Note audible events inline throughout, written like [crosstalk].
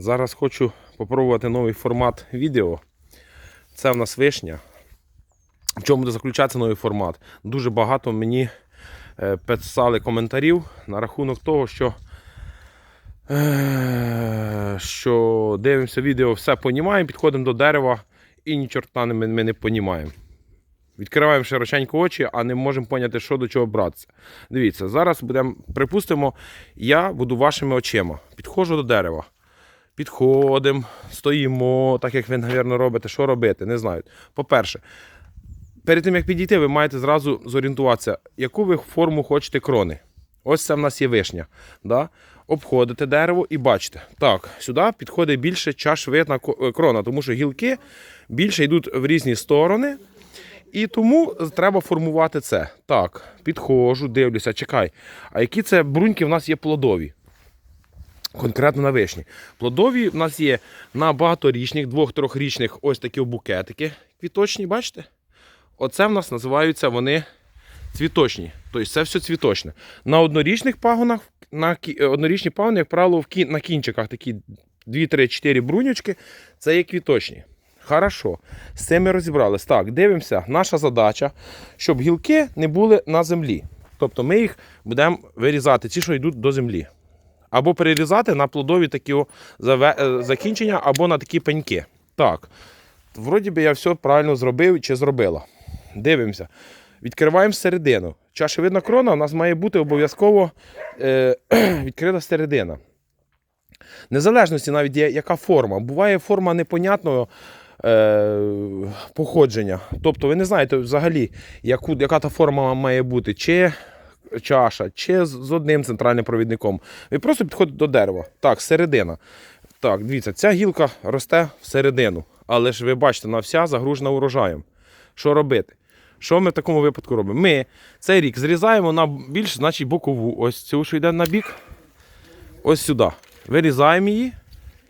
Зараз хочу попробувати новий формат відео. Це в нас вишня. В чому буде заключатися новий формат? Дуже багато мені е, писали коментарів на рахунок того, що, е, що дивимося відео, все понімаємо, підходимо до дерева і ні чорта ми, ми не понімаємо. Відкриваємо широченько очі, а не можемо поняти, що до чого братися. Дивіться, зараз будемо, припустимо, я буду вашими очима. Підходжу до дерева. Підходимо, стоїмо, так як ви, мабуть, робите. Що робити? Не знаю. По-перше, перед тим як підійти, ви маєте зразу зорієнтуватися, яку ви форму хочете крони. Ось це в нас є вишня. Да? Обходите дерево і бачите. Так, сюди підходить більше чаш видна крона, тому що гілки більше йдуть в різні сторони. І тому треба формувати це. Так, підходжу, дивлюся, чекай. А які це бруньки в нас є плодові? Конкретно на вишні. Плодові в нас є на багаторічних, двох-трьохрічних ось такі букетики квіточні, бачите? Оце в нас називаються вони цвіточні. Тобто це все цвіточне. На однорічних пагонах, на е, однорічні пагони, як правило, на кінчиках такі 2-3-4 бруньочки, це є квіточні. Хорошо, з цим ми розібрались. Так, дивимося. Наша задача, щоб гілки не були на землі. Тобто ми їх будемо вирізати, ті, що йдуть до землі. Або перерізати на плодові такі е, закінчення, або на такі пеньки. Так, вроді би я все правильно зробив чи зробила. Дивимося. Відкриваємо середину. Чашевидна крона у нас має бути обов'язково е, [clears throat] відкрита середина. Незалежності навіть є яка форма. Буває форма непонятного е, походження. Тобто ви не знаєте взагалі, яку, яка та форма має бути, чи чаша, чи з, одним центральним провідником. Ви просто підходите до дерева. Так, середина. Так, дивіться, ця гілка росте всередину, але ж ви бачите, вона вся загружена урожаєм. Що робити? Що ми в такому випадку робимо? Ми цей рік зрізаємо на більш значить, бокову. Ось цю, що йде на бік, ось сюди. Вирізаємо її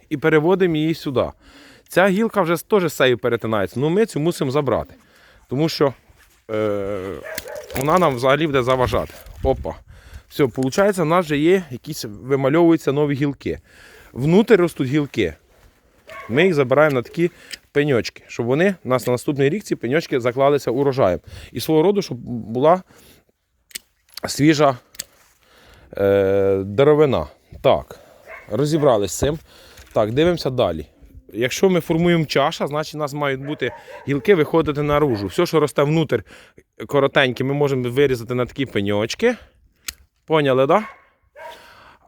і переводимо її сюди. Ця гілка вже теж з цією перетинається. Ну ми цю мусимо забрати. Тому що е, вона нам взагалі буде заважати. Опа. Все, виходить, у нас вже є якісь вимальовуються нові гілки. Внутрі ростуть гілки. Ми їх забираємо на такі пеньочки, щоб вони у нас на наступний рік ці пеньочки заклалися урожаєм. І свого роду, щоб була свіжа е, деревина. Так, розібрались з цим. Так, дивимося далі. Якщо ми формуємо чаша, значить у нас мають бути гілки виходити наружу. Все, що росте внутрь коротеньке, ми можемо вирізати на такі пеньочки. Поняли, так? Да?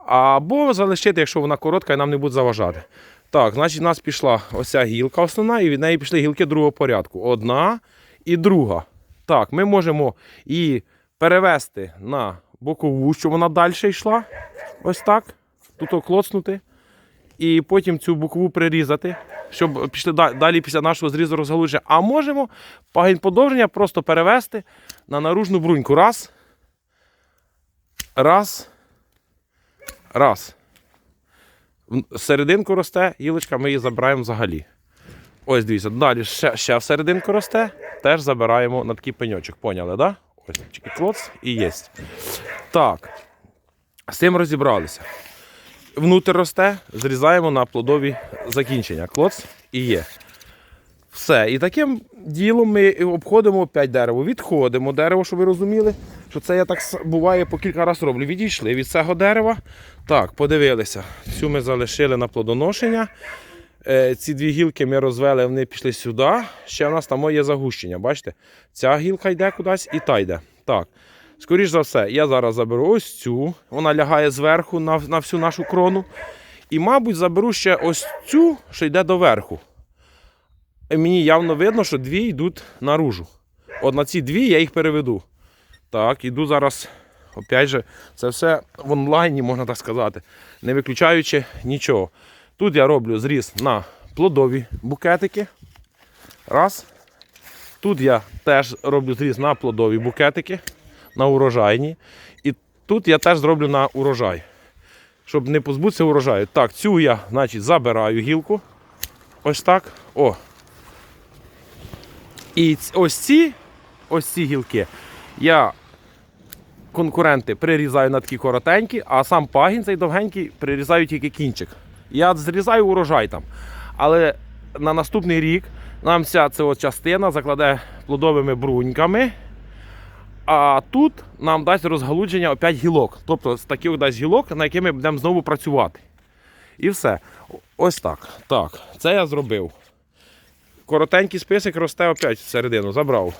Або залишити, якщо вона коротка і нам не буде заважати. Так, значить, у нас пішла оця гілка основна, і від неї пішли гілки другого порядку. Одна і друга. Так, ми можемо її перевести на бокову, щоб вона далі йшла. Ось так. Тут оклоцнути. І потім цю бокову прирізати, щоб пішли далі після нашого зрізу розгалуження. А можемо пагін подовження просто перевести на наружну бруньку. Раз. Раз. Раз. Серединку росте, гілочка, ми її забираємо взагалі. Ось дивіться, далі ще, ще в серединку росте, теж забираємо на такий пеньочок. Поняли? Да? Ось клоц і є. Так. З цим розібралися. Внутрі росте, зрізаємо на плодові закінчення. Клоц і є. Все. І таким ділом ми обходимо 5 дерево. Відходимо дерево, щоб ви розуміли, що це я так буває по кілька разів роблю. Відійшли від цього дерева. Так, подивилися. Цю ми залишили на плодоношення. Е, ці дві гілки ми розвели, вони пішли сюди. Ще в нас там є загущення. Бачите? Ця гілка йде кудись і та йде. Так. Скоріш за все, я зараз заберу ось цю. Вона лягає зверху на, на всю нашу крону. І, мабуть, заберу ще ось цю, що йде доверху. І мені явно видно, що дві йдуть наружу. От на ці дві я їх переведу. Так, іду зараз. Опять же, це все в онлайні, можна так сказати, не виключаючи нічого. Тут я роблю зріз на плодові букетики. Раз. Тут я теж роблю зріз на плодові букетики, на урожайні. І тут я теж зроблю на урожай. Щоб не позбутися урожаю. Так, цю я значить, забираю гілку. Ось так. О. І ось ці, ось ці гілки я конкуренти прирізаю на такі коротенькі, а сам пагін цей довгенький прирізаю тільки кінчик. Я зрізаю урожай там. Але на наступний рік нам вся ця частина закладе плодовими бруньками. А тут нам дасть розгалудження опять гілок. Тобто з таких дасть гілок, на якими ми будемо знову працювати. І все. Ось так. Так, це я зробив. Коротенький список росте опять всередину. Забрав.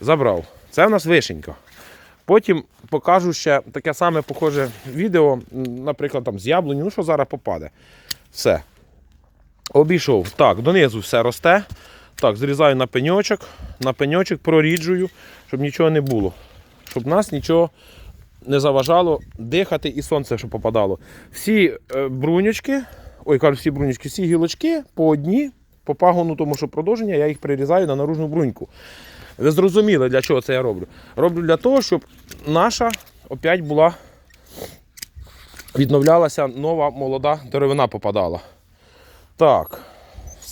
Забрав. Це в нас вишенька. Потім покажу ще таке саме похоже відео, наприклад, там з яблуні, ну що зараз попаде. Все. Обійшов. Так, донизу все росте. Так, зрізаю на пеньочок, на пеньочок проріджую, щоб нічого не було. Щоб нас нічого не заважало дихати і сонце, щоб попадало. Всі е, брунючки, ой, кажу, всі брунючки, всі гілочки по одній, по пагону, тому що продовження, я їх прирізаю на наружну бруньку. Ви зрозуміли, для чого це я роблю? Роблю для того, щоб наша опять була відновлялася нова молода деревина попадала. Так,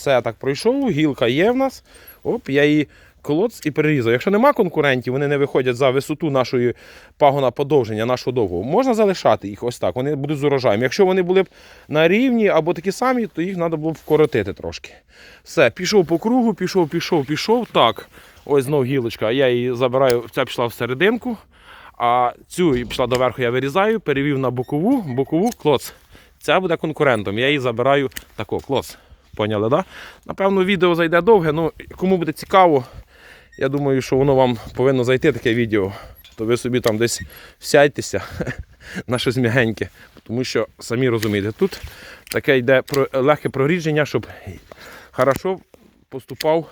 все так пройшов, гілка є в нас. Оп, я її колоц і перерізав. Якщо нема конкурентів, вони не виходять за висоту нашої пагона подовження, нашого довгого, можна залишати їх ось так, вони будуть з урожаєм. Якщо вони були б на рівні або такі самі, то їх треба було б вкоротити трошки. Все, пішов по кругу, пішов, пішов, пішов. Так, ось знов гілочка. Я її забираю, ця пішла в серединку. А цю пішла доверху, я вирізаю, перевів на бокову, бокову клоц. Ця буде конкурентом. Я її забираю тако, клоц. Поняли, да? Напевно, відео зайде довге. Ну, кому буде цікаво, я думаю, що воно вам повинно зайти таке відео. То ви собі там десь сядьтеся [laughs] на щось м'ягеньке. Тому що самі розумієте, тут таке йде легке прорідження, щоб хорошо поступав,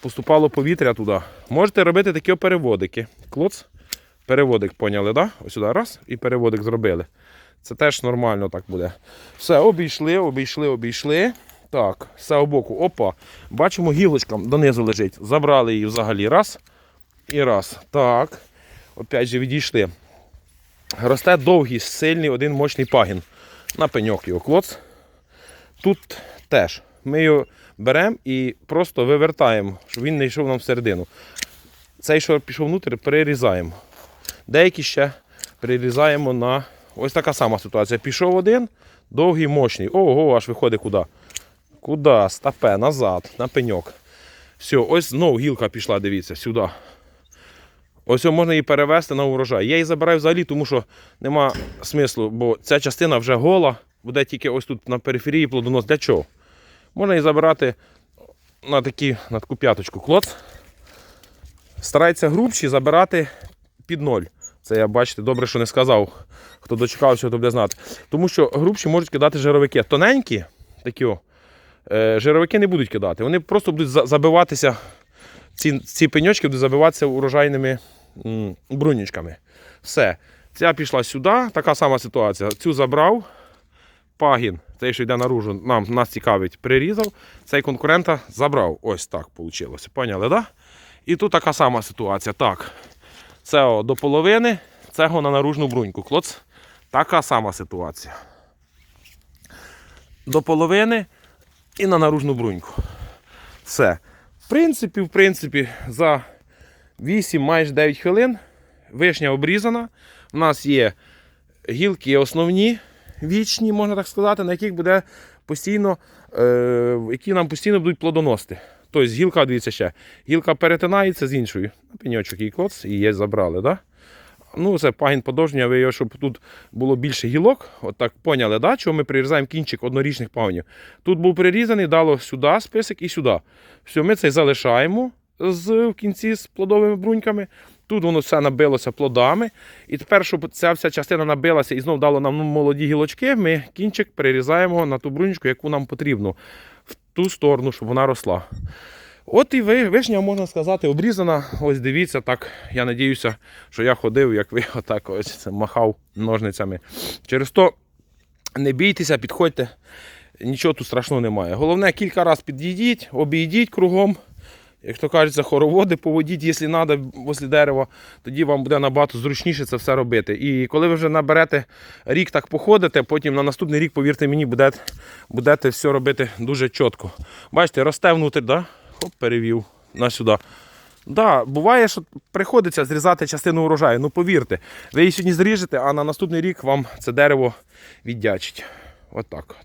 поступало повітря туди. Можете робити такі переводики. Клоц, переводик, поняли, да? Ось сюди раз і переводик зробили. Це теж нормально так буде. Все, обійшли, обійшли, обійшли. Так, з цього боку. Опа. Бачимо, гілочка донизу лежить. Забрали її взагалі. Раз і раз. Так. Опять же відійшли. Росте довгий, сильний, один мощний пагін. На пеньок його клоц. Тут теж. Ми його беремо і просто вивертаємо, щоб він не йшов нам всередину. Цей, що пішов внутрі, перерізаємо. Деякі ще перерізаємо на. Ось така сама ситуація. Пішов один, довгий, мощний. Ого, аж виходить куди. Куди? Стапе, назад, на пеньок. Все, ось знову гілка пішла, дивіться, сюди. Ось можна її перевести на урожай. Я її забираю взагалі, тому що нема смислу, бо ця частина вже гола, буде тільки ось тут на периферії плодонос. Для чого? Можна її забирати на, такі, на таку п'яточку клоц. Старається грубші забирати під ноль. Це я бачите, добре, що не сказав. Хто дочекався, то буде знати. Тому що грубші можуть кидати жировики. Тоненькі, такі о, жировики не будуть кидати. Вони просто будуть забиватися, ці, ці пеньочки будуть забиватися урожайними брунічками. Все. Ця пішла сюди, така сама ситуація. Цю забрав, пагін, цей, що йде наружу, нам, нас цікавить, прирізав. Цей конкурента забрав. Ось так вийшло. Поняли? Да? І тут така сама ситуація. Так. Це о, до половини, цього на наружну бруньку. Клоц. Така сама ситуація. До половини і на наружну бруньку. Все. В принципі, в принципі, за 8 майже 9 хвилин вишня обрізана. У нас є гілки основні, вічні, можна так сказати, на яких буде постійно, е, які нам постійно будуть плодоносити. Тобто гілка, дивіться ще, гілка перетинається з іншою. На пеньочок і клоц, є забрали. Да? Ну, це пагін подовження, ви щоб тут було більше гілок. От так поняли, да? чого ми прирізаємо кінчик однорічних пагонів. Тут був прирізаний, дало сюди список і сюди. Все, ми цей залишаємо з, в кінці з плодовими бруньками. Тут воно все набилося плодами. І тепер, щоб ця вся частина набилася і знов дало нам молоді гілочки, ми кінчик перерізаємо на ту бруньку, яку нам потрібно, в ту сторону, щоб вона росла. От і вишня, можна сказати, обрізана. Ось дивіться, так. Я надіюся, що я ходив, як ви [laughs] отак ось махав ножницями. Через то не бійтеся, підходьте. Нічого тут страшного немає. Головне, кілька разів підійдіть, обійдіть кругом. Як то кажеться, хороводи поводіть, якщо треба, возле дерева, тоді вам буде набагато зручніше це все робити. І коли ви вже наберете рік так походите, потім на наступний рік, повірте мені, будете, будете все робити дуже чітко. Бачите, росте внутрі, да? Хоп, перевів на сюди. Да, буває, що приходиться зрізати частину урожаю. Ну повірте, ви її сьогодні зріжете, а на наступний рік вам це дерево віддячить. От так.